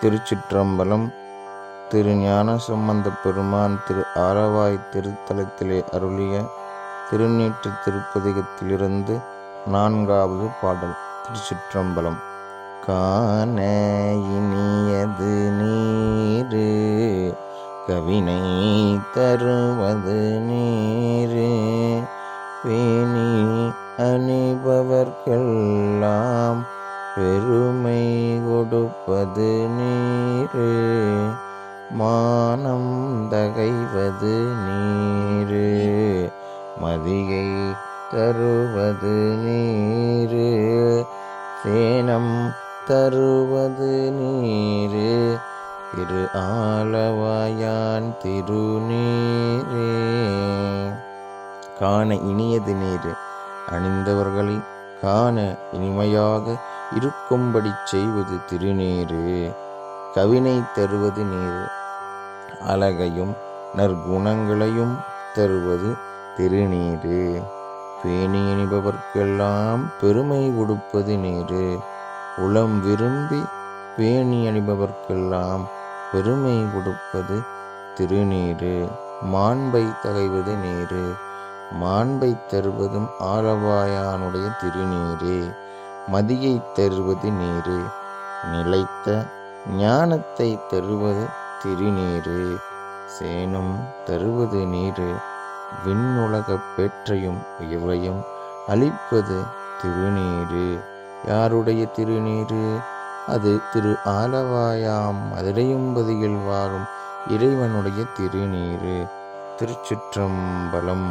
திருச்சிற்றம்பலம் திரு ஞான சம்பந்த பெருமான் திரு ஆரவாய் திருத்தலத்திலே அருளிய திருநீற்று திருப்பதிகத்திலிருந்து நான்காவது பாடல் திருச்சிற்றம்பலம். காண இனியது நீரு கவினை தருவது நீரு பேணி அணிபவர்கள் பெருமை கொடுப்பது நீரு. மானம் தகைவது நீரு. மதியை தருவது நீரு. சேனம் தருவது நீரு. திரு ஆலவாயான் திருநீரே. காண இனியது நீர். அணிந்தவர்களை காண இனிமையாக இருக்கும்படி செய்வது திருநீரு. கவினை தருவது நீர் அழகையும் நற்குணங்களையும் தருவது திருநீரு. பேணி அணிபவர்க்கெல்லாம் பெருமை கொடுப்பது நீரு. உளம் விரும்பி பேணி அணிபவர்க்கெல்லாம் பெருமை கொடுப்பது திருநீரு. மாண்பை தகைவது நீரு. மாண்பை தருவதும் ஆரவாயானுடைய திருநீரே. மதியை தருவது நீரு நிலைத்த ஞானத்தை தருவது திருநீரு சேனும் தருவது நீரு விண்ணுலகப் பேற்றையும் இவையும் அளிப்பது திருநீரு. யாருடைய திருநீரு? அது திரு ஆலவாயாம் மதுரையும்பதியில் வாழும் இறைவனுடைய திருநீரு. திருச்சிற்றம்பலம்